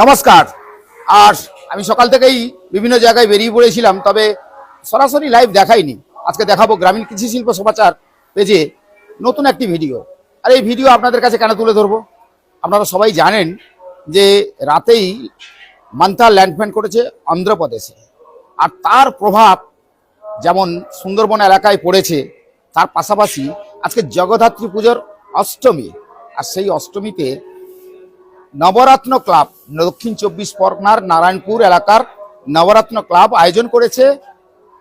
নমস্কার। আর আমি সকাল থেকেই বিভিন্ন জায়গায় বেরিয়ে পড়েছিলাম, তবে সরাসরি লাইভ দেখাইনি। আজকে দেখাবো গ্রামীণ কৃষি শিল্প সমাচার পেজে নতুন একটি ভিডিও আর এই ভিডিও আপনাদের কাছে কেন তুলে ধরবো? আপনারা সবাই জানেন যে রাতেই মান্থা ল্যান্ডম্যান করেছে অন্ধ্রপ্রদেশে। আর তার প্রভাব যেমন সুন্দরবন এলাকায় পড়েছে, তার পাশাপাশি আজকে জগদ্ধাত্রী পুজোর অষ্টমী। আর সেই অষ্টমীতে নবরত্ন ক্লাব, দক্ষিণ চব্বিশ পরগনার নারায়ণপুর এলাকার নবরত্ন ক্লাব আয়োজন করেছে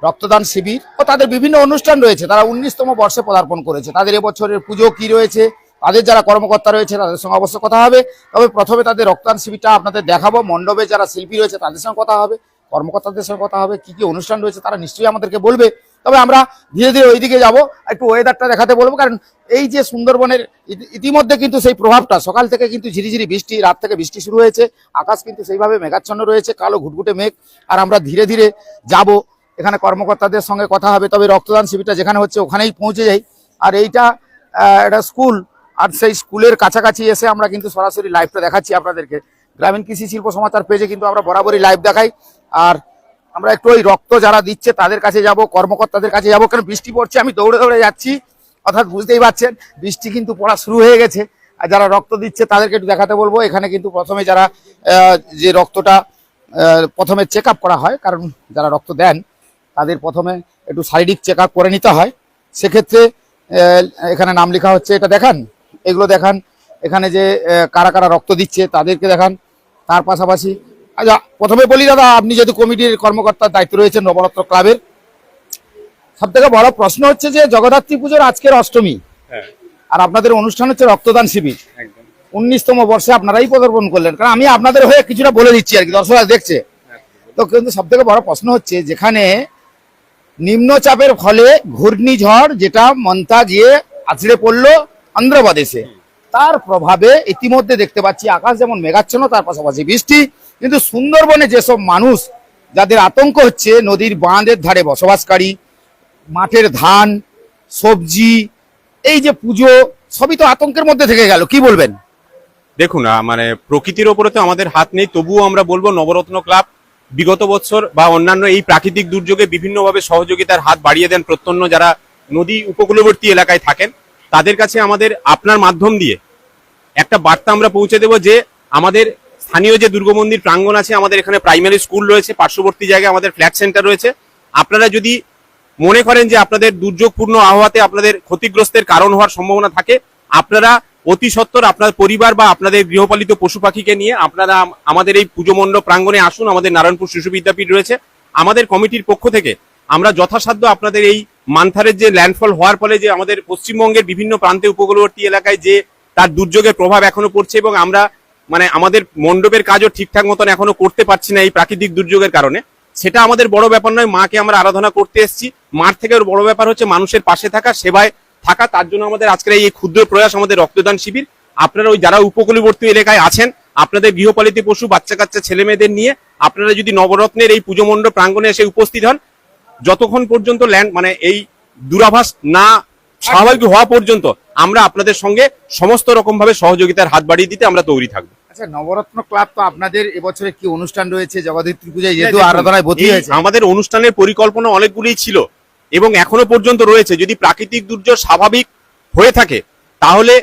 রক্তদান শিবির ও তাদের বিভিন্ন অনুষ্ঠান রয়েছে। তারা উনিশতম বর্ষে পদার্পণ করেছে। তাদের এবছরের পুজো কি রয়েছে? তাদের যারা কর্মকর্তা রয়েছে, তাদের সঙ্গে অবশ্য কথা হবে। তবে প্রথমে তাদের রক্তদান শিবিরটা আপনাদের দেখাবো। মণ্ডপে যারা শিল্পী রয়েছে, তাদের সঙ্গে কথা হবে। কর্মকর্তাদের সঙ্গে কথা হবে। কি কি অনুষ্ঠান রয়েছে, তারা নিশ্চয়ই আমাদেরকে বলবে। তবে আমরা ধীরে ধীরে ওইদিকে যাব, একটু ওয়েদারটা দেখাতে বলব, কারণ এই যে সুন্দরবনের ইতিমধ্যে কিন্তু সেই প্রভাবটা, সকাল থেকে কিন্তু ঝিরিঝিরি বৃষ্টি, রাত থেকে বৃষ্টি শুরু হয়েছে, আকাশ কিন্তু সেইভাবে মেঘাচ্ছন্ন রয়েছে, কালো ঘুটঘুটে মেঘ, আর আমরা ধীরে ধীরে যাব। এখানে কর্মকর্তাদের সঙ্গে কথা হবে, তবে রক্তদান শিবিরটা যেখানে হচ্ছে ওখানেই পৌঁছে যাই। আর এইটা একটা স্কুল, আর সেই স্কুলের কাছাকাছি এসে আমরা কিন্তু সরাসরি লাইভটা দেখাচ্ছি আপনাদেরকে। গ্রামীণ কৃষি শিল্প সমাচার পেজে কিন্তু আমরা বরাবরই লাইভ দেখাই, আর আমরা একটু ওই রক্ত যারা দিচ্ছে তাদের কাছে যাব, কর্মকর্তাদের কাছে যাব কারণ বৃষ্টি পড়ছে? আমি দৌড়ে দৌড়ে যাচ্ছি। অর্থাৎ বুঝতেই পারছেন বৃষ্টি কিন্তু পড়া শুরু হয়ে গেছে। আর যারা রক্ত দিচ্ছে তাদেরকে একটু দেখাতে বলব, এখানে কিন্তু প্রথমে যারা যে রক্তটা প্রথমে চেক করা হয়, কারণ যারা রক্ত দেন, তাদের প্রথমে একটু শারীরিক চেক করে নিতে হয়। সেক্ষেত্রে এখানে নাম লেখা হচ্ছে, এটা দেখান। এগুলো দেখান। এখানে যে কারা কারা রক্ত দিচ্ছে তাদেরকে দেখান। তার পাশাপাশি আচ্ছা প্রথমে বলি দাদা আপনি যেহেতু কমিটির কর্মকর্তার দায়িত্ব রয়েছেন নবরত্ন ক্লাবের সব থেকে বড় প্রশ্ন হচ্ছে যে জগদ্ধাত্রী পুজোর আজকের অষ্টমী হ্যাঁ। আর আপনাদের অনুষ্ঠান হচ্ছে রক্তদান শিবির। উনিশতম বর্ষে আপনারাই পদার্পণ করলেন কারণ আমি আপনাদের হয়ে কিছুটা বলে দিচ্ছি আর কি দর্শকরা দেখছে। তো কিন্তু সব থেকে বড় প্রশ্ন হচ্ছে যেখানে নিম্নচাপের ফলে ঘূর্ণিঝড় যেটা মন্তা গিয়ে আছড়ে পড়ল অন্ধ্রপ্রদেশে তার প্রভাবে ইতিমধ্যে দেখতে পাচ্ছি আকাশ যেমন মেঘাচ্ছন্ন তার পাশাপাশি বৃষ্টি। কিন্তু সুন্দরবনে যেসব মানুষ যাদের আতঙ্ক হচ্ছে, নদীর বাঁধের ধারে বসবাসকারী, মাঠের ধান, সবজি, এই যে পুজো, সবই তো আতঙ্কের মধ্যে থেকে গেল। কি বলবেন? দেখুন মানে প্রকৃতির ওপরে তো আমাদের হাত নেই, তবুও আমরা বলব নবরত্ন ক্লাব বিগত বছর বা অন্যান্য এই প্রাকৃতিক দুর্যোগে বিভিন্নভাবে সহযোগিতার হাত বাড়িয়ে দেন প্রত্যন্ন যারা নদী উপকূলবর্তী এলাকায় থাকেন, তাদের কাছে আমাদের আপনার মাধ্যম দিয়ে একটা বার্তা আমরা পৌঁছে দেব যে আমাদের স্থানীয় যে দুর্গা মন্দির প্রাঙ্গণ আছে, আমাদের এখানে প্রাইমারি স্কুল রয়েছে, পার্শ্ববর্তী জায়গায় আমাদের ফ্ল্যাট সেন্টার রয়েছে। আপনারা যদি মনে করেন যে আপনাদের দুর্যোগপূর্ণ আবহাওয়াতে আপনাদের ক্ষতিগ্রস্তের কারণ হওয়ার সম্ভাবনা থাকে, আপনারা অতি সত্বর আপনার পরিবার বা আপনাদের গৃহপালিত পশু পাখিকে নিয়ে আপনারা আমাদের এই পুজো মণ্ডপ প্রাঙ্গণে আসুন। আমাদের নারায়ণপুর শিশু বিদ্যাপীঠ রয়েছে। আমাদের কমিটির পক্ষ থেকে আমরা যথাসাধ্য আপনাদের এই মান্থারের যে ল্যান্ডফল হওয়ার ফলে যে আমাদের পশ্চিমবঙ্গের বিভিন্ন প্রান্তে উপকূলবর্তী এলাকায় যে তার দুর্যোগের প্রভাব এখনও পড়ছে এবং আমরা মানে আমাদের মণ্ডপের কাজও ঠিকঠাক মতন এখনও করতে পারছি না এই প্রাকৃতিক দুর্যোগের কারণে। সেটা আমাদের বড় ব্যাপার নয়, মাকে আমরা আরাধনা করতে এসেছি। মার থেকে বড় ব্যাপার হচ্ছে মানুষের পাশে থাকা, সেবায় থাকা, তার জন্য আমাদের আজকের এই ক্ষুদ্র প্রয়াস, আমাদের রক্তদান শিবির। আপনারা ওই যারা উপকূলবর্তী এলাকায় আছেন, আপনাদের গৃহপালিত পশু, বাচ্চা কাচ্চা, ছেলে মেয়েদের নিয়ে আপনারা যদি নবরত্নের এই পুজো মণ্ডপ প্রাঙ্গণে এসে উপস্থিত হন, যতক্ষণ পর্যন্ত ল্যান্ড মানে এই দূরাভাস না স্বাভাবিক হওয়া পর্যন্ত আমরা আপনাদের সঙ্গে সমস্ত রকম ভাবে সহযোগিতার হাত বাড়িয়ে দিতে আমরা তৈরি থাকব। আচ্ছা নবরত্ন ক্লাব তো আপনাদের এবছরে কি অনুষ্ঠান রয়েছে? জগদ্ধাত্রী পূজায় যেহেতু আরাধনায় ভর্তি হয়েছে। আমাদের অনুষ্ঠানের পরিকল্পনা অনেকগুলোই ছিল এবং এখনও পর্যন্ত রয়েছে। যদি প্রাকৃতিক দুর্যোগ স্বাভাবিক হয়ে থাকে তাহলে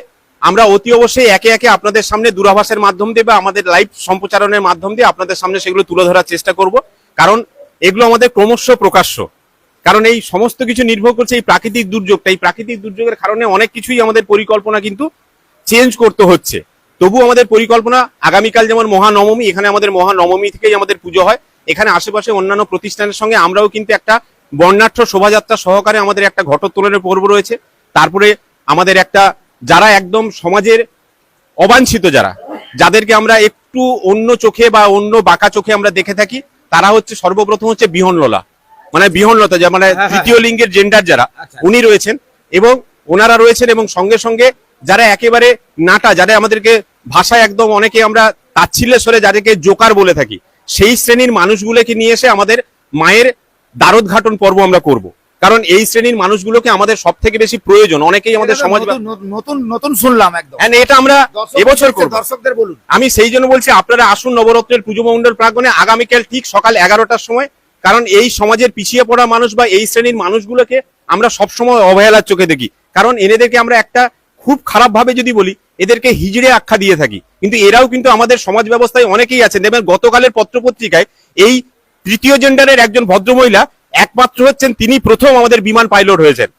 আমরা অতি অবশ্যই একে একে আপনাদের সামনে দূরাভাসের মাধ্যম দিয়ে বা আমাদের লাইভ সম্প্রচারণের মাধ্যম দিয়ে আপনাদের সামনে সেগুলো তুলে ধরার চেষ্টা করব। কারণ এগুলো আমাদের ক্রমশ প্রকাশ্য। কারণ এই সমস্ত কিছু নির্ভর করছে এই প্রাকৃতিক দুর্যোগটা। এই প্রাকৃতিক দুর্যোগের কারণে অনেক কিছুই আমাদের পরিকল্পনা কিন্তু চেঞ্জ করতে হচ্ছে। তবু আমাদের পরিকল্পনা আগামীকাল যেমন মহানবমী, এখানে আমাদের মহানবমী থেকেই আমাদের পুজো হয়। এখানে আশেপাশে অন্যান্য প্রতিষ্ঠানের সঙ্গে আমরাও কিন্তু একটা বর্ণাঢ্য শোভাযাত্রা সহকারে আমাদের একটা ঘটোত্তোলনের পর্ব রয়েছে। তারপরে আমাদের একটা যারা একদম সমাজের অবাঞ্ছিত যারা, যাদেরকে আমরা একটু অন্য চোখে বা অন্য বাঁকা চোখে আমরা দেখে থাকি, তারা হচ্ছে সর্বপ্রথম হচ্ছে বিহনলোলা। মানে বিহনলতা যা মানে হ্যাঁ, তৃতীয় লিঙ্গের জেন্ডার যারা আচ্ছা। উনি রয়েছেন এবং ওনারা রয়েছেন এবং সঙ্গে সঙ্গে যারা একেবারে নাটা যারা আমাদেরকে ভাষায় একদম অনেকে আমরা তাচ্ছিল্যের সরে যাদেরকে জোকার বলে থাকি সেই শ্রেণির মানুষগুলোকে নিয়ে এসে আমাদের মায়ের দ্বারোদ্ঘাটন পর্ব আমরা করব। কারণ এই শ্রেণির মানুষগুলোকে আমাদের সব থেকে বেশি প্রয়োজন। অনেকেই আমাদের সমাজ নতুন- নতুন- শুনলাম একদম। হ্যাঁ এটা আমরা এবছর করব। দর্শকদের বলুন। আমি সেই জন্য বলছি আপনারা আসুন নবরত্নের পুজো মন্ডল প্রাঙ্গণে। আগামীকাল ঠিক সকাল এগারোটার সময় কারণ এই সমাজের পিছিয়ে পড়া মানুষ বা এই শ্রেণির মানুষগুলোকে আমরা সবসময় অবহেলার চোখে দেখি। কারণ এদেরকে আমরা একটা খুব খারাপ ভাবে যদি বলি, এদেরকে হিজড়ে আখ্যা দিয়ে থাকি। কিন্তু এরাও কিন্তু আমাদের সমাজ ব্যবস্থায় অনেকেই আছেন। দেখবেন গতকালের পত্রপত্রিকায় এই তৃতীয় জেন্ডারের একজন ভদ্রমহিলা একমাত্র হচ্ছেন, তিনি প্রথম আমাদের বিমান পাইলট হয়েছেন।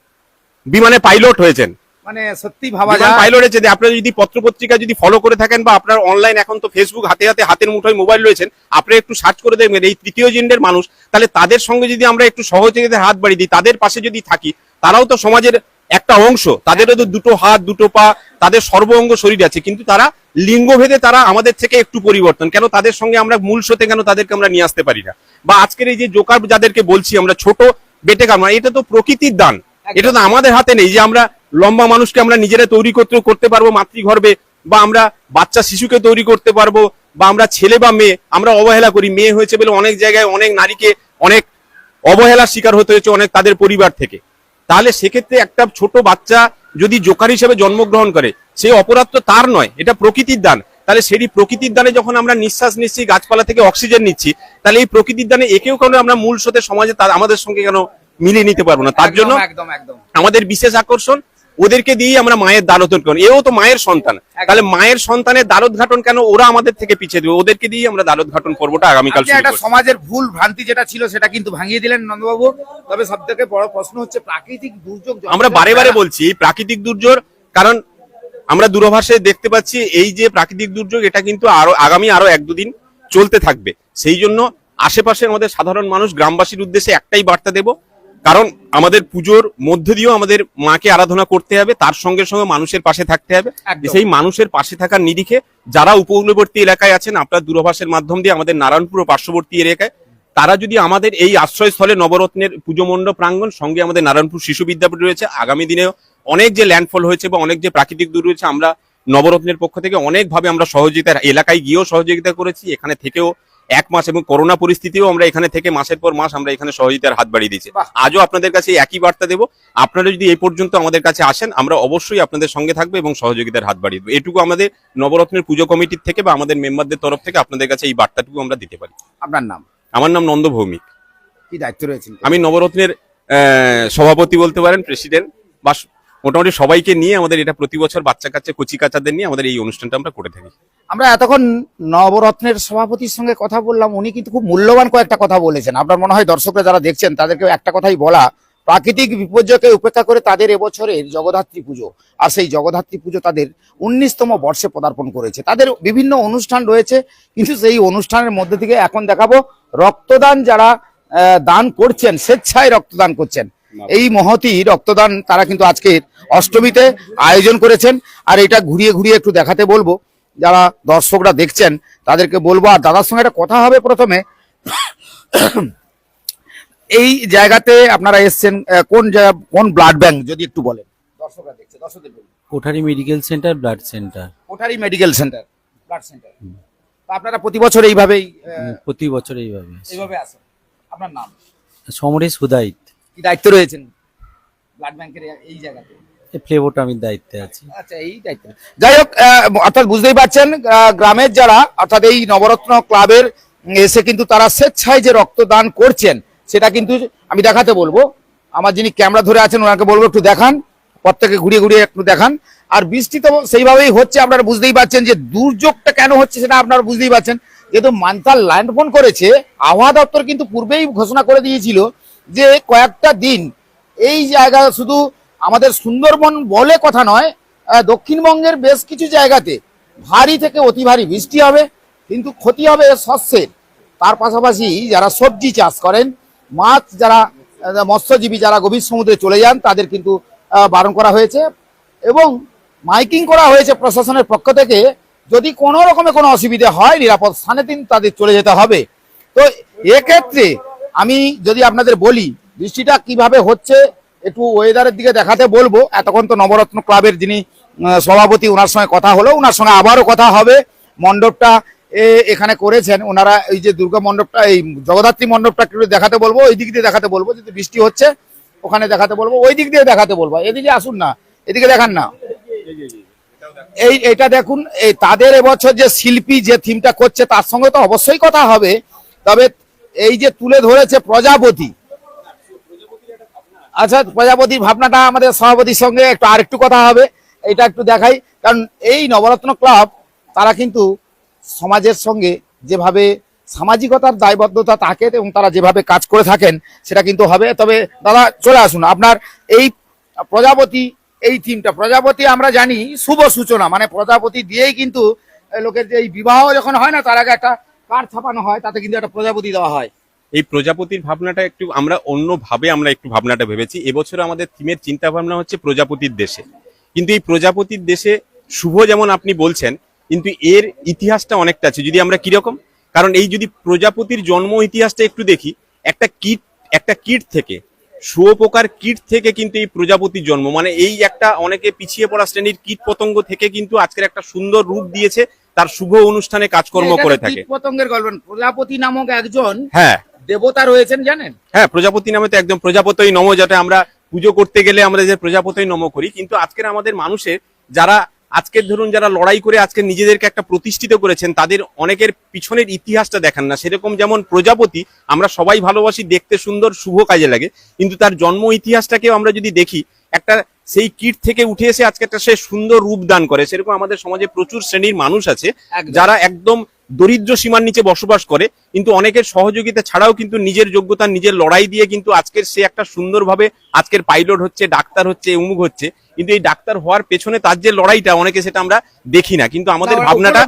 বিমানে পাইলট হয়েছেন। মানে সত্যি ভাবা যায়। পাইলট হচ্ছে যে আপনারা যদি পত্রপত্রিকা যদি ফলো করে থাকেন বা আপনার অনলাইন এখন তো ফেসবুক হাতে হাতে হাতের মুঠোয় মোবাইল রয়েছেন আপনি একটু সার্চ করে দেখবেন এই তৃতীয় জেন্ডের মানুষ তাহলে তাদের সঙ্গে যদি আমরা একটু সহযোগিতার হাত বাড়িয়ে দিই তাদের পাশে যদি থাকি তারাও তো সমাজের একটা অংশ তাদেরও তো দুটো হাত দুটো পা তাদের সর্বঅঙ্গ শরীর আছে কিন্তু তারা লিঙ্গভেদে তারা আমাদের থেকে একটু পরিবর্তন কেন তাদের সঙ্গে আমরা মূল স্রোতে কেন তাদেরকে আমরা নিয়ে আসতে পারি না? বা আজকের এই যে জোকার যাদেরকে বলছি আমরা ছোট বেটে কামড়া এটা তো প্রকৃতির দান এটা তো আমাদের হাতে নেই যে আমরা লম্বা মানুষকে আমরা নিজেরা তৈরি করতে করতে পারব মাতৃগর্ভে বা আমরা বাচ্চা শিশুকে তৈরি করতে পারব বা আমরা ছেলে বা মেয়ে আমরা অবহেলা করি। মেয়ে হয়েছে বলে অনেক জায়গায় অনেক নারীকে অনেক অবহেলার শিকার হতে হয়েছে অনেক তাদের পরিবার থেকে। তাহলে সেক্ষেত্রে একটা ছোট বাচ্চা যদি জোকার হিসেবে জন্মগ্রহণ করে সেই অপরাধ তো তার নয় এটা প্রকৃতির দান। তাহলে সেই প্রকৃতির দানে যখন আমরা নিঃশ্বাস নিচ্ছি গাছপালা থেকে অক্সিজেন নিচ্ছি তাহলে এই প্রকৃতির দানে একেও কেন আমরা মূল স্রোতে সমাজে আমাদের সঙ্গে কেন মিলিয়ে নিতে পারব না? তার জন্য আমাদের বিশেষ আকর্ষণ ওদেরকে দিয়ে আমরা মায়ের দ্বারোধন করি। এও তো মায়ের সন্তান। তাহলে মায়ের সন্তানের দ্বারোদ্ঘাটন কেন ওরা আমাদের থেকে পিছিয়ে দেবে? ওদেরকে দিয়ে আমরা দ্বারোদ্ঘাটন পর্বটা আগামীকাল একটা সমাজের ভুল ভ্রান্তি যেটা ছিল সেটা কিন্তু ভাঙিয়ে দিলেন নন্দবাবু। তবে সব থেকে বড় প্রশ্ন হচ্ছে প্রাকৃতিক দুর্যোগ আমরা বারে বারে বলছি প্রাকৃতিক দুর্যোগ কারণ আমরা দূরভাষে দেখতে পাচ্ছি এই যে প্রাকৃতিক দুর্যোগ এটা কিন্তু আরও আগামী আরও এক দুদিন চলতে থাকবে। সেই জন্য আশেপাশে আমাদের সাধারণ মানুষ গ্রামবাসীর উদ্দেশ্যে একটাই বার্তা দেব কারণ আমাদের পুজোর মধ্যে দিয়েও আমাদের মাকে আরাধনা করতে হবে তার সঙ্গে সঙ্গে মানুষের পাশে থাকতে হবে। সেই মানুষের পাশে থাকার নিরিখে যারা উপকূলবর্তী এলাকায় আছেন আপনার দূরভাষের মাধ্যম দিয়ে আমাদের নারায়ণপুর ও পার্শ্ববর্তী এলাকায় তারা যদি আমাদের এই আশ্রয়স্থলে নবরত্নের পুজো মণ্ডপ প্রাঙ্গণ সঙ্গে আমাদের নারায়ণপুর শিশু বিদ্যাপীঠ রয়েছে আগামী দিনেও অনেক যে ল্যান্ডফল হয়েছে বা অনেক যে প্রাকৃতিক দূর রয়েছে আমরা নবরত্নের পক্ষ থেকে অনেকভাবে আমরা সহযোগিতা এলাকায় গিয়েও সহযোগিতা করেছি এখানে থেকেও এক মাস এবং করোনা পরিস্থিতিও আমরা এখানে থেকে মাসের পর মাস আমরা এখানে সহযোগিতার হাত বাড়িয়ে দিয়েছি। বাহ। আজও আপনাদের কাছে একই বার্তা দেবো। আপনারা যদি এই পর্যন্ত আমাদের কাছে আসেন আমরা অবশ্যই আপনাদের সঙ্গে থাকব এবং সহযোগিতার হাত বাড়িয়ে দেবো। এটুকু আমাদের নবরত্নের পুজো কমিটির থেকে বা আমাদের মেম্বারদের তরফ থেকে আপনাদের কাছে এই বার্তাটুকু আমরা দিতে পারি। আপনার নাম? আমার নাম নন্দ ভৌমিক। কি দায়িত্ব রয়েছেন? আমি নবরত্নের আহ, সভাপতি বলতে পারেন প্রেসিডেন্ট বা মোটামুটি সবাইকে নিয়ে আমাদের এটা প্রতি বছর বাচ্চা কাচ্চা, কচি কাচাদের নিয়ে আমাদের এই অনুষ্ঠানটা আমরা করে থাকি। আমরা এতক্ষণ নবরত্নের সভাপতির সঙ্গে কথা বললাম, উনি কিন্তু খুব মূল্যবান কয়েকটা কথা বলেছেন। আপনার মনে হয় দর্শকরা যারা দেখছেন তাদেরকে একটা কথাই বলা, প্রাকৃতিক বিপর্যয়কে উপেক্ষা করে তাদের এবছরের জগদ্ধাত্রী পুজো, আর সেই জগদ্ধাত্রী পুজো তাদের উনিশতম বর্ষে পদার্পণ করেছে। তাদের বিভিন্ন অনুষ্ঠান রয়েছে, কিন্তু সেই অনুষ্ঠানের মধ্যে থেকে এখন দেখাবো রক্তদান যারা দান করছেন, স্বেচ্ছায় রক্তদান করছেন। এই মহতি রক্তদান তারা কিন্তু আজকের অষ্টমীতে আয়োজন করেছেন। আর এটা ঘুরিয়ে ঘুরিয়ে একটু দেখাতে বলব যারা দর্শকরা দেখছেন তাদেরকে বলব আর দাদার সঙ্গে একটা কথা হবে প্রথমে। এই জায়গাতে আপনারা এসছেন কোন জায়গা কোন ব্লাড ব্যাংক যদি একটু বলেন। দর্শকরা দেখছে দর্শকদের বলুন Kothari medical centre blood centre Kothari medical centre blood centre আপনারা প্রতি বছর এইভাবেই প্রতি বছর এইভাবে। এইভাবে আসেন। আপনার নাম? সমরেশ হুদাইত। কি দায়িত্ব রয়েছেন? ব্লাড ব্যাংকের এই জায়গাতে? ফ্লেভোটামির দায়িত্বে আছি। আচ্ছা এই দায়িত্ব। যাই হোক অর্থাৎ বুঝতেই পারছেন গ্রামের যারা অর্থাৎ এই নবরত্ন ক্লাবের এসে কিন্তু তারা স্বেচ্ছায় যে রক্তদান করছেন সেটা কিন্তু আমি দেখাতে বলব। আমার যিনি ক্যামেরা ধরে আছেন ওনাকে বলব একটু দেখান প্রত্যেকে ঘুরিয়ে ঘুরিয়ে একটু দেখান। আর বৃষ্টি তো সেইভাবেই হচ্ছে আপনারা বুঝতেই পারছেন যে দুর্যোগটা কেন হচ্ছে সেটা আপনারা বুঝতেই পারছেন। যেহেতু মান্তাল ল্যান্ডফোন করেছে আবহাওয়া দপ্তর কিন্তু পূর্বেই ঘোষণা করে দিয়েছিল যে কয়েকটা দিন, এই জায়গা শুধু আমাদের সুন্দরবন বলে কথা নয় দক্ষিণবঙ্গের বেশ কিছু জায়গাতে ভারী থেকে অতি ভারী বৃষ্টি হবে, কিন্তু ক্ষতি হবে শস্যের। তার পাশাপাশি যারা সবজি চাষ করেন, মাছ যারা মৎস্যজীবী যারা গভীর সমুদ্রে চলে যান, তাদের কিন্তু বারণ করা হয়েছে এবং মাইকিং করা হয়েছে প্রশাসনের পক্ষ থেকে যদি কোনো রকমের কোনো অসুবিধা হয়, নিরাপদ স্থানে দিন তাদের চলে যেতে হবে। তো এক্ষেত্রে আমি যদি আপনাদের বলি, বৃষ্টিটা কীভাবে হচ্ছে, একটু ওয়েদারের দিকে দেখাতে বলব। এতক্ষণ তো নবরত্ন ক্লাবের যিনি সভাপতি ওনার সঙ্গে কথা হলো ওনার সঙ্গে আবারও কথা হবে। মণ্ডপটা এখানে করেছেন। ওনারা এই যে দুর্গা মণ্ডপটা, এই জগদ্ধাত্রী মণ্ডপটা একটু দেখাতে বলব, ওই দিক দিয়ে দেখাতে বলব, যদি বৃষ্টি হচ্ছে, ওখানে দেখাতে বলব, ওই দিক দিয়ে দেখাতে বলব। এদিকে আসুন না, এদিকে দেখান না। এই, এটা দেখুন, এই তাদের এবছর যে শিল্পী যে থিমটা করছে, তার সঙ্গে তো অবশ্যই কথা হবে। তবে এই যে তুলে ধরেছে প্রজাপতি। আচ্ছা প্রজাপতির ভাবনাটা আমাদের সভাপতির সঙ্গে একটু আরেকটু কথা হবে, এটা একটু দেখাই। কারণ এই নবরত্ন ক্লাব, তারা কিন্তু সমাজের সঙ্গে যেভাবে সামাজিকতার দায়বদ্ধতা থাকে এবং তারা যেভাবে কাজ করে থাকেন, সেটা কিন্তু হবে। তবে দাদা, চলে আসুন। আপনার এই প্রজাপতি, এই থিমটা প্রজাপতি আমরা জানি শুভ সূচনা মানে প্রজাপতি দিয়েই কিন্তু লোকের যে এই বিবাহ যখন হয় না, তার আগে একটা কার্ড ছাপানো হয়, তাতে কিন্তু একটা প্রজাপতি দেওয়া হয়। এই প্রজাপতির ভাবনাটা একটু আমরা অন্য ভাবে আমরা একটু ভাবনাটা ভেবেছি। এবছর আমাদের থিমের চিন্তা ভাবনা হচ্ছে প্রজাপতির দেশে। কিন্তু এই প্রজাপতির দেশে শুভ যেমন আপনি বলছেন, কিন্তু এর ইতিহাসটা অনেকটা আছে। যদি আমরা কীরকম? কারণ এই যদি প্রজাপতির জন্ম ইতিহাসটা একটু দেখি, একটা কীট একটা কীট থেকে, শুয়োপোকার কীট থেকে কিন্তু এই প্রজাপতির জন্ম। মানে এই একটা অনেকে পিছিয়ে পড়া শ্রেণির কীট পতঙ্গ থেকে কিন্তু আজকের একটা সুন্দর রূপ দিয়েছে। তার শুভ অনুষ্ঠানে কাজকর্ম করে থাকে। পতঙ্গের গল্প। প্রজাপতি নামক একজন হ্যাঁ। দেবতা রয়েছেন জানেন? হ্যাঁ প্রজাপতি নামে তো একদম প্রজাপতি নম যেটা আমরা পুজো করতে গেলে আমরা যে প্রজাপতই নম করি। কিন্তু আজকের আমাদের মানুষের যারা আজকের ধরুন যারা লড়াই করে আজকে নিজেদেরকে একটা প্রতিষ্ঠিত করেছেন তাদের অনেকের পিছনের ইতিহাসটা দেখান না। সেরকম যেমন প্রজাপতি আমরা সবাই ভালোবাসি দেখতে সুন্দর শুভ কাজে লাগে। কিন্তু তার জন্ম ইতিহাসটাকেও আমরা যদি দেখি একটা সেই কীট থেকে উঠে এসে আজকে একটা সে সুন্দর রূপ দান করে। সেরকম আমাদের সমাজে প্রচুর শ্রেণির মানুষ আছে যারা একদম দরিদ্র সীমার নিচে বসবাস করে কিন্তু অনেকের সহযোগিতা ছাড়াও কিন্তু নিজের যোগ্যতা নিজের লড়াই দিয়ে কিন্তু আজকের সে একটা সুন্দরভাবে আজকের পাইলট হচ্ছে ডাক্তার হচ্ছে উমুক হচ্ছে। কিন্তু এই ডাক্তার হওয়ার পেছনে তার যে লড়াইটা অনেকে সেটা আমরা দেখি না। কিন্তু আমাদের ভাবনাটা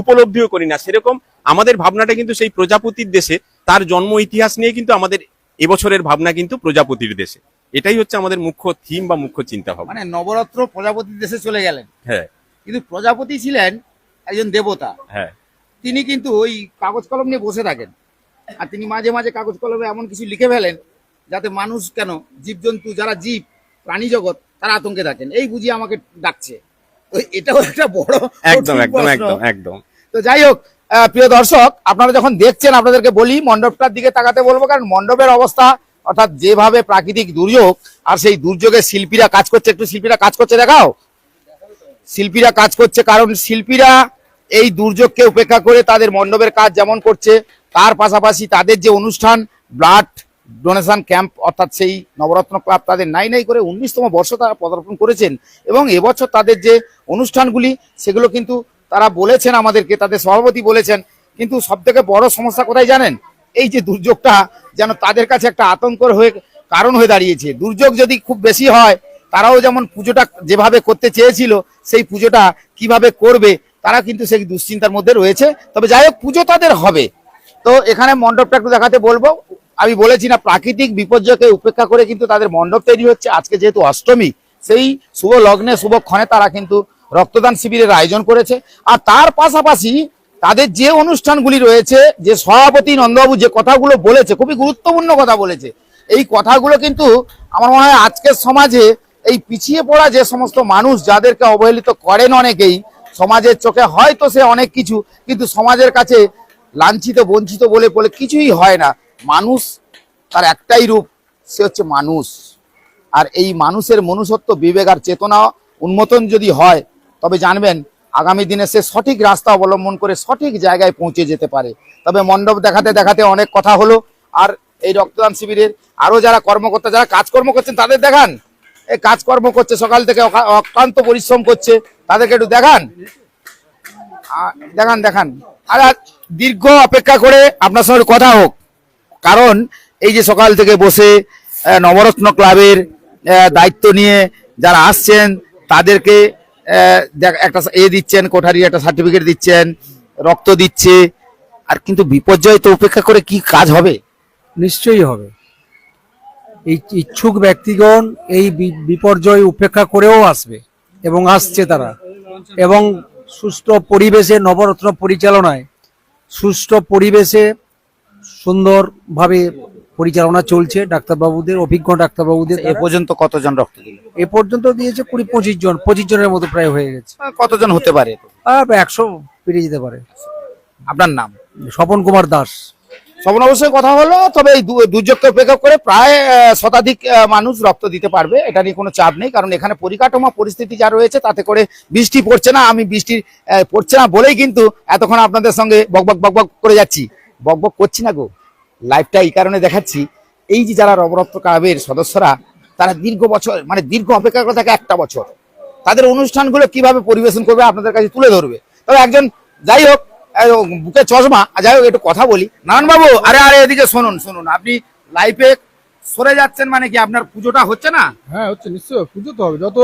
উপলব্ধিও করি না। সেরকম আমাদের ভাবনাটা কিন্তু সেই প্রজাপতির দেশে তার জন্ম ইতিহাস নিয়ে কিন্তু আমাদের এবছরের ভাবনা কিন্তু প্রজাপতির দেশে। এটাই হচ্ছে আমাদের মুখ্য থিম বা মুখ্য চিন্তা ভাবনা মানে নবরত্ন প্রজাপতির দেশে চলে গেলেন। হ্যাঁ। কিন্তু প্রজাপতি ছিলেন একজন দেবতা। হ্যাঁ। তিনি কিন্তু ওই কাগজ কলম নিয়ে বসে থাকেন। আর তিনি মাঝে মাঝে কাগজ কলমে এমন কিছু লিখে ফেলেন যাতে মানুষ কেন জীবজন্তু যারা জীব প্রাণী জগৎ তারা আতঙ্কে থাকেন। এই বুঝি আমাকে ডাকছে। তো এটাও একটা বড় একদম একদম একদম একদম। তো যাই হোক আহ, প্রিয় দর্শক আপনারা যখন দেখছেন আপনাদেরকে বলি মণ্ডপটার দিকে তাকাতে বলব কারণ মণ্ডপের অবস্থা অর্থাৎ যেভাবে প্রাকৃতিক দুর্যোগ আর সেই দুর্যোগে শিল্পীরা কাজ করছে, একটু শিল্পীরা কাজ করছে দেখাও। শিল্পীরা কাজ করছে কারণ শিল্পীরা এই দুর্যোগকে উপেক্ষা করে তাদের মণ্ডপের কাজ যেমন করছে, তার পাশাপাশি তাদের যে অনুষ্ঠান, ব্লাড ডোনেশন ক্যাম্প অর্থাৎ সেই নবরত্ন ক্লাব তাদের নাই নাই করে উনিশতম বর্ষ তারা পদার্পণ করেছেন এবং এবছর তাদের যে অনুষ্ঠানগুলি, সেগুলো কিন্তু তারা বলেছেন আমাদেরকে, তাদের সভাপতি বলেছেন। কিন্তু সব থেকে বড় সমস্যা কোথায় জানেন? এই যে দুর্যোগটা যেন তাদের কাছে একটা আতঙ্কর হয়ে কারণ হয়ে দাঁড়িয়েছে। দুর্যোগ যদি খুব বেশি হয়, তারাও যেমন পুজোটা যেভাবে করতে চেয়েছিল, সেই পুজোটা কীভাবে করবে, তারা কিন্তু সেই দুশ্চিন্তার মধ্যে রয়েছে। তবে যাই হোক, পুজো তাদের হবে। তো এখানে মণ্ডপটা একটু দেখাতে বলব। আমি বলেছি না, প্রাকৃতিক বিপর্যয়কে উপেক্ষা করে কিন্তু তাদের মণ্ডপ তৈরি হচ্ছে। আজকে যেহেতু অষ্টমী, সেই শুভ লগ্নে শুভক্ষণে তারা কিন্তু রক্তদান শিবিরের আয়োজন করেছে। আর তার পাশাপাশি তাদের যে অনুষ্ঠানগুলি রয়েছে, যে সভাপতি নন্দবাবু যে কথাগুলো বলেছে, খুবই গুরুত্বপূর্ণ কথা বলেছে, এই কথাগুলো কিন্তু আমার মনে হয় আজকের সমাজে এই পিছিয়ে পড়া যে সমস্ত মানুষ যাদেরকে অবহেলিত করেন অনেকেই, সমাজের চোখে হয়তো সে অনেক কিছু, কিন্তু সমাজের কাছে লাঞ্ছিত, বঞ্চিত বলে বলে কিছুই হয় না। মানুষ তার একটাই রূপ, সে হচ্ছে মানুষ। আর এই মানুষের মনুষ্যত্ব, বিবেক আর চেতনা উন্মোচন যদি হয়, তবে জানবেন আগামী দিনে সে সঠিক রাস্তা অবলম্বন করে সঠিক জায়গায় পৌঁছে যেতে পারে। তবে মণ্ডপ দেখাতে দেখাতে অনেক কথা হলো। আর এই রক্তদান শিবিরের আরও যারা কর্মকর্তা, যারা কাজকর্ম করছেন, তাদের দেখান। এই কাজকর্ম করছে, সকাল থেকে অক্লান্ত পরিশ্রম করছে, তাদেরকে একটু দেখান। দেখান দেখান। আর দীর্ঘ অপেক্ষা করে আপনার সঙ্গে কথা হোক। কারণ এই যে সকাল থেকে বসে নবরত্ন ক্লাবের দায়িত্ব নিয়ে যারা আসছেন, তাদেরকে একটা এ দিচ্ছেন কোঠারি একটা সার্টিফিকেট দিচ্ছেন, রক্ত দিচ্ছে, আর কিন্তু বিপর্যয় তো উপেক্ষা করে কি কাজ হবে? নিশ্চয়ই হবে। ইচ্ছুক ব্যক্তিগণ এই বিপর্যয় উপেক্ষা করেও আসবে এবং আসছে তারা। এবং সুষ্ঠু পরিবেশে নবরত্ন পরিচালনায় সুষ্ঠু পরিবেশে সুন্দরভাবে পরিচালনা চলছে ডাক্তারবাবুদের অভিজ্ঞ ডাক্তারবাবুদের এ পর্যন্ত কতজন রক্ত দিল? এ পর্যন্ত দিয়েছে কুড়ি পঁচিশ জন পঁচিশ জনের মতো প্রায় হয়ে গেছে। কতজন হতে পারে? একশো পেরিয়ে যেতে পারে। আপনার নাম? স্বপন কুমার দাস। সবন অবশ্যই কথা হলো তবে এই দুর্যোগকে উপেক্ষা করে প্রায় শতাধিক মানুষ রক্ত দিতে পারবে। এটা নিয়ে কোনো চাপ নেই কারণ এখানে পরিকাঠামো পরিস্থিতি যা রয়েছে তাতে করে বৃষ্টি পড়ছে না। আমি বৃষ্টি পড়ছে না বলেই কিন্তু এতক্ষণ আপনাদের সঙ্গে বকবক বকবক করে যাচ্ছি। বকবক করছি না গো। লাইভটা এই কারণে দেখাচ্ছি, এই যে যারা নবরত্ন ক্লাবের সদস্যরা, তারা দীর্ঘ বছর মানে দীর্ঘ অপেক্ষা করে থাকে একটা বছর। তাদের অনুষ্ঠানগুলো কীভাবে পরিবেশন করবে আপনাদের কাছে তুলে ধরবে। তবে একজন, যাই হোক বুকে চশমা যাই হোক, একটু কথা বলি। নারায়ণ বাবু আরে আরে, এদিকে শুনুন শুনুন, আপনি লাইফে সরে যাচ্ছেন মানে কি আপনার পুজোটা হচ্ছে না? হ্যাঁ হচ্ছে নিশ্চয় পুজো তো হবে। যত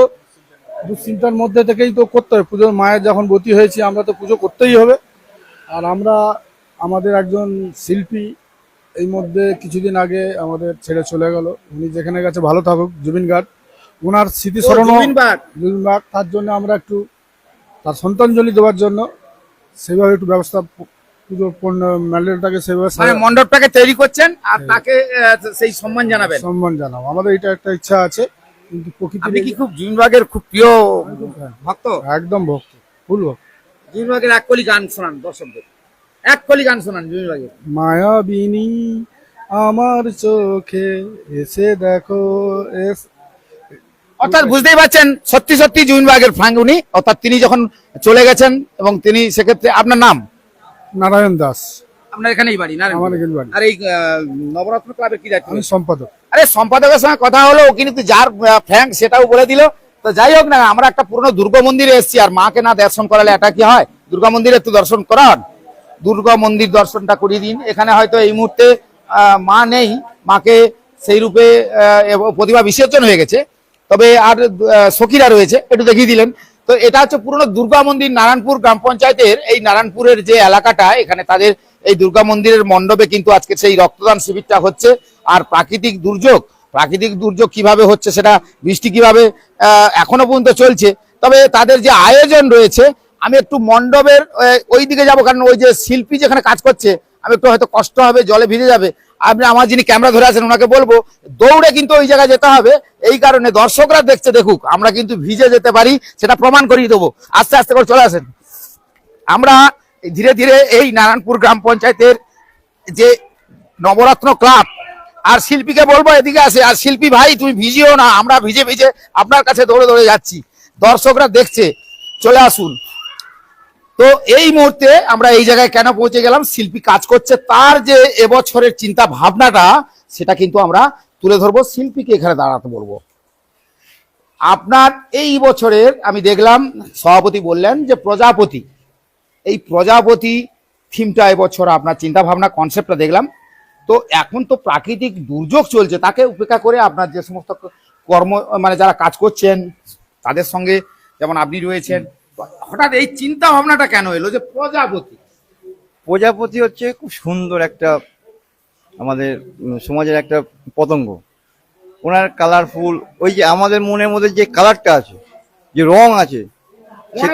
দুশ্চিন্তার মধ্যে থেকেই তো করতে হবে। পুজোর মায়ের যখন বতী হয়েছি, আমরা তো পুজো করতেই হবে। আর আমরা, আমাদের একজন শিল্পী এই মধ্যে কিছুদিন আগে আমাদের ছেড়ে চলে গেল। উনি যেখানে গেছে ভালো থাকুক জুবিন গার্ড ওনার স্মৃতি স্মরণ জুবিন বাগ। তার জন্য আমরা একটু তার সন্তানজলি দেওয়ার জন্য সেভাবে একটু ব্যবস্থা ম্যান্ডেলটাকে সেভাবে মানে মণ্ডপটাকে তৈরি করছেন আর তাকে সেই সম্মান জানাবেন। সম্মান জানাব। আমাদের এটা একটা ইচ্ছা আছে কিন্তু প্রকৃতির আপনি কি খুব জুবিন বাগের খুব প্রিয় ভক্ত? একদম ভক্ত ফুল ভক্ত। জুবিন বাগের এক কলি গান শোনান দর্শকদের। এক কলি গান শোনান জুবিন বাগের মায়াবিনী আমার চোখে এসে দেখো এস অর্থাৎ বুঝতেই পারছেন সত্যি সত্যি জুবিন বাগের ফ্যাং উনি। অর্থাৎ তিনি যখন চলে গেছেন এবং তিনি সেক্ষেত্রে আপনার নাম? নারায়ণ দাস। আপনার এখানেই বাড়ি না আমার এখানে বাড়ি। আর এই নবরত্ন ক্লাবের কি দায়িত্ব? আমি সম্পাদক। আরে সম্পাদকের সঙ্গে কথা হলো ও কিন্তু যার ফ্যাং সেটাও বলে দিল। তো যাই হোক না আমরা একটা পুরনো দুর্গা মন্দিরে এসেছি আর মাকে না দর্শন করালে এটা কি হয়? দুর্গা মন্দিরে একটু দর্শন করান। দুর্গা মন্দির দর্শনটা করিয়ে দিন। এখানে হয়তো এই মুহূর্তে মা নেই, মাকে সেই রূপে প্রতিমা বিসর্জন হয়ে গেছে। তবে আর সখীরা রয়েছে, একটু দেখিয়ে দিলেন। তো এটা হচ্ছে পুরনো দুর্গা মন্দির নারায়ণপুর গ্রাম পঞ্চায়েতের এই নারায়ণপুরের যে এলাকাটা, এখানে তাদের এই দুর্গা মন্দিরের মণ্ডপে কিন্তু আজকে সেই রক্তদান শিবিরটা হচ্ছে। আর প্রাকৃতিক দুর্যোগ প্রাকৃতিক দুর্যোগ কীভাবে হচ্ছে সেটা, বৃষ্টি কীভাবে এখনও পর্যন্ত চলছে। তবে তাদের যে আয়োজন রয়েছে আমি একটু মণ্ডপের ওই দিকে যাব, কারণ ওই যে শিল্পী যেখানে কাজ করছে, আমি একটু হয়তো কষ্ট হবে, জলে ভিজে যাবে। আপনি আমার যিনি ক্যামেরা ধরে আছেন, ওনাকে বলব, দৌড়ে কিন্তু ওই জায়গায় যেতে হবে। এই কারণে দর্শকরা দেখছে, দেখুক, আমরা কিন্তু ভিজে যেতে পারি, সেটা প্রমাণ করিয়ে দেবো। আস্তে আস্তে করে চলে আসেন। আমরা ধীরে ধীরে এই নারায়ণপুর গ্রাম পঞ্চায়েতের যে নবরত্ন ক্লাব, আর শিল্পীকে বলব, এদিকে আসে, আর শিল্পী, ভাই, তুমি ভিজিও না, আমরা ভিজে ভিজে আপনার কাছে দৌড়ে দৌড়ে যাচ্ছি। দর্শকরা দেখছে, চলে আসুন। তো এই মুহূর্তে আমরা এই জায়গায় কেন পৌঁছে গেলাম? শিল্পী কাজ করছে, তার যে এবছরের চিন্তা ভাবনাটা, সেটা কিন্তু আমরা তুলে ধরবো, শিল্পীকে এখানে দাঁড়াতে বলব। আপনার এই বছরের, আমি দেখলাম, সভাপতি বললেন যে প্রজাপতি, এই প্রজাপতি থিমটা এবছর আপনার চিন্তা ভাবনা কনসেপ্টটা দেখলাম। তো এখন তো প্রাকৃতিক দুর্যোগ চলছে, তাকে উপেক্ষা করে আপনার যে সমস্ত কর্ম মানে যারা কাজ করছেন, তাদের সঙ্গে যেমন আপনি রয়েছেন হঠাৎ এই চিন্তা ভাবনাটা কেন এলো যে প্রজাপতি? প্রজাপতি হচ্ছে খুব সুন্দর একটা আমাদের সমাজের একটা পতঙ্গ। ওনার কালারফুল ওই যে আমাদের মনের মধ্যে যে কালারটা আছে যে রং আছে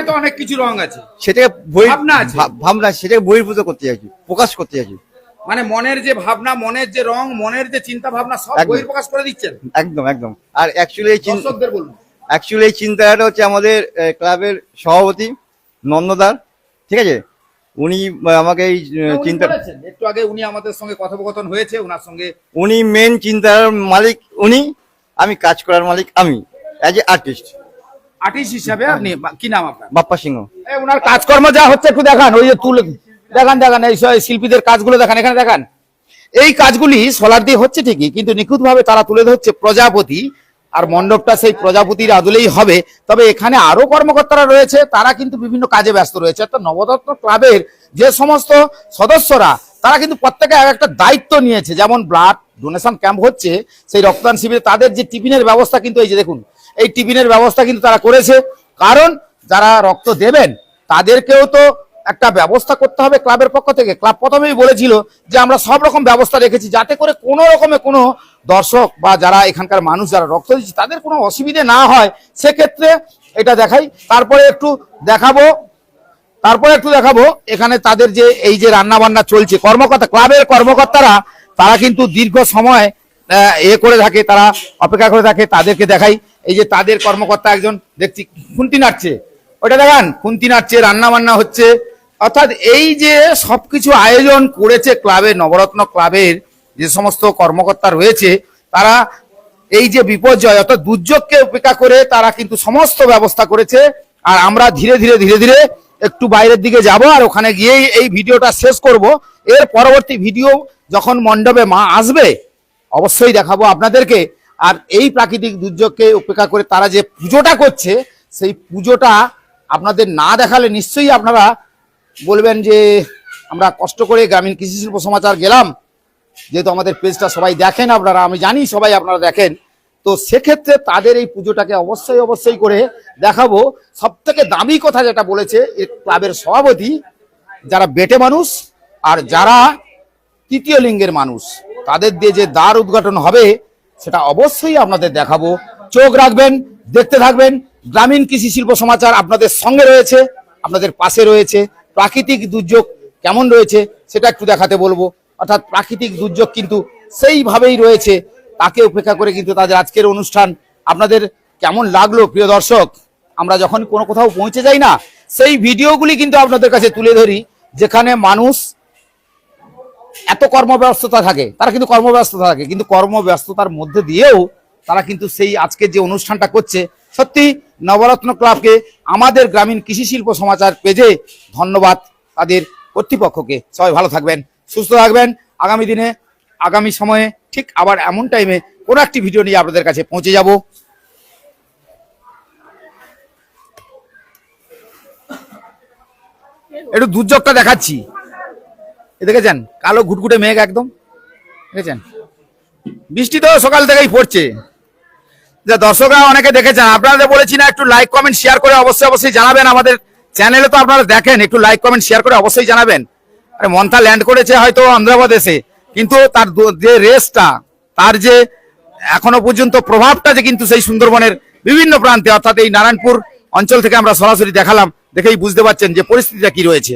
তো অনেক কিছু রং আছে। সেটাকে ভাবনা। সেটাকে বহির্ভূত করতে চাইছি প্রকাশ করতে চাইছি। মানে মনের যে ভাবনা মনের যে রং মনের যে চিন্তা ভাবনা সব একদম। বহিঃপ্রকাশ করে দিচ্ছেন? একদম একদম। আর অ্যাকচুয়ালি এই চিন্তা বলুন। অ্যাকচুয়ালি এই চিন্তাটা হচ্ছে আমাদের ক্লাবের সভাপতি নন্দদার। ঠিক আছে? উনি আমাকে এই চিন্তা একটু আগে উনি আমাদের সঙ্গে কথোপকথন হয়েছে ওনার সঙ্গে উনি মেন চিন্তার মালিক উনি আমি কাজ করার মালিক আমি অ্যাজ এ আর্টিস্ট আর্টিস্ট হিসাবে আপনি কি নাম আপনার? বাপ্পা সিংহ। এ, ওনার কাজকর্ম যা হচ্ছে একটু দেখান ওই যে তুলে দেখান দেখান এই শিল্পীদের কাজগুলো দেখান এখানে দেখান। এই কাজগুলি সোলার দিয়ে হচ্ছে ঠিকই কিন্তু নিখুঁত ভাবে তারা তুলে ধরছে প্রজাপতি আর মণ্ডপটা সেই প্রজাপতির আদলেই হবে। তবে এখানে আরও কর্মকর্তারা রয়েছে, তারা কিন্তু বিভিন্ন কাজে ব্যস্ত রয়েছে। তো নবরত্ন ক্লাবের যে সমস্ত সদস্যরা, তারা কিন্তু প্রত্যেকে এক একটা দায়িত্ব নিয়েছে। যেমন ব্লাড ডোনেশন ক্যাম্প হচ্ছে, সেই রক্তদান শিবিরে তাদের যে টিফিনের ব্যবস্থা কিন্তু এই যে দেখুন, এই টিফিনের ব্যবস্থা কিন্তু তারা করেছে। কারণ যারা রক্ত দেবেন, তাদেরকেও তো একটা ব্যবস্থা করতে হবে ক্লাবের পক্ষ থেকে। ক্লাব প্রথমেই বলেছিল যে আমরা সব রকম ব্যবস্থা রেখেছি যাতে করে কোনো রকমে কোনো দর্শক বা যারা এখানকার মানুষ যারা রক্ত দিচ্ছে, তাদের কোনো অসুবিধে না হয়। সেক্ষেত্রে এটা দেখাই। তারপরে একটু দেখাবো, তারপরে একটু দেখাবো। এখানে তাদের যে এই যে রান্না বান্না চলছে, কর্মকর্তা, ক্লাবের কর্মকর্তারা, তারা কিন্তু দীর্ঘ সময় এ করে থাকে, তারা অপেক্ষা করে থাকে। তাদেরকে দেখাই। এই যে তাদের কর্মকর্তা একজন দেখছি, খুন্তি নাড়ছে। ওটা দেখান, খুন্তি নাড়ছে রান্না বান্না হচ্ছে। অর্থাৎ এই যে সবকিছু আয়োজন করেছে ক্লাবের নবরত্ন ক্লাবের যে সমস্ত কর্মকর্তা রয়েছে, তারা এই যে বিপর্যয়, অর্থাৎ দুর্যোগকে উপেক্ষা করে তারা কিন্তু সমস্ত ব্যবস্থা করেছে। আর আমরা ধীরে ধীরে ধীরে ধীরে একটু বাইরের দিকে যাব আর ওখানে গিয়েই এই ভিডিওটা শেষ করব। এর পরবর্তী ভিডিও যখন মণ্ডপে মা আসবে, অবশ্যই দেখাবো আপনাদেরকে। আর এই প্রাকৃতিক দুর্যোগকে উপেক্ষা করে তারা যে পুজোটা করছে, সেই পুজোটা আপনাদের না দেখালে নিশ্চয়ই আপনারা বলবেন যে আমরা কষ্ট করে গ্রামীণ কৃষি শিল্প সমাচার গেলাম, যেহেতু আমাদের পেজটা সবাই দেখেন আপনারা, আমি জানি সবাই আপনারা দেখেন। তো সেক্ষেত্রে তাদের এই পুজোটাকে অবশ্যই অবশ্যই করে দেখাবো। সব থেকে দামি কথা যেটা বলেছে ক্লাবের সভাপতি, যারা বেটে মানুষ আর যারা তৃতীয় লিঙ্গের মানুষ, তাদের দিয়ে যে দ্বার উদ্ঘাটন হবে, সেটা অবশ্যই আপনাদের দেখাবো। চোখ রাখবেন, দেখতে থাকবেন। গ্রামীণ কৃষি শিল্প সমাচার আপনাদের সঙ্গে রয়েছে, আপনাদের পাশে রয়েছে। প্রাকৃতিক দুর্যোগ কেমন রয়েছে সেটা একটু দেখাতে বলব। অর্থাৎ প্রাকৃতিক দুর্যোগ কিন্তু সেইভাবেই রয়েছে, তাকে উপেক্ষা করে কিন্তু তাদের আজকের অনুষ্ঠান। আপনাদের কেমন লাগল প্রিয় দর্শক? আমরা যখন কোনো কোথাও পৌঁছে যাই না, সেই ভিডিওগুলি কিন্তু আপনাদের কাছে তুলে ধরি, যেখানে মানুষ এত কর্মব্যস্ততা থাকে। তারা কিন্তু কর্মব্যস্ততা থাকে, কিন্তু কর্মব্যস্ততার মধ্যে দিয়েও তারা কিন্তু সেই আজকের যে অনুষ্ঠানটা করছে সত্যি নবরত্ন ক্লাবকে আমাদের গ্রামীণ কৃষি শিল্প সমাচার পেজে ধন্যবাদ তাদের কর্তৃপক্ষকে। সবাই ভালো থাকবেন, সুস্থ থাকবেন। আগামী দিনে, আগামী সময়ে ঠিক আবার এমন টাইমে কোনো একটি ভিডিও নিয়ে আপনাদের কাছে পৌঁছে যাব। একটু দুর্যোগটা দেখাচ্ছি। দেখেছেন? কালো ঘুটঘুটে মেঘ একদম। দেখেছেন? বৃষ্টি তো সকাল থেকেই পড়ছে। যা দর্শকরা অনেকে দেখেছেন, আপনাদের বলেছি না, একটু লাইক কমেন্ট শেয়ার করে অবশ্যই অবশ্যই জানাবেন আমাদের চ্যানেলে তো আপনারা দেখেন, একটু লাইক কমেন্ট শেয়ার করে অবশ্যই জানাবেন। আরে মন্থা ল্যান্ড করেছে হয়তো অন্ধ্রপ্রদেশে কিন্তু তার যে রেসটা তার যে এখনও পর্যন্ত প্রভাবটা যে কিন্তু সেই সুন্দরবনের বিভিন্ন প্রান্তে, অর্থাৎ এই নারায়ণপুর অঞ্চল থেকে আমরা সরাসরি দেখালাম, দেখেই বুঝতে পারছেন যে পরিস্থিতিটা কি রয়েছে।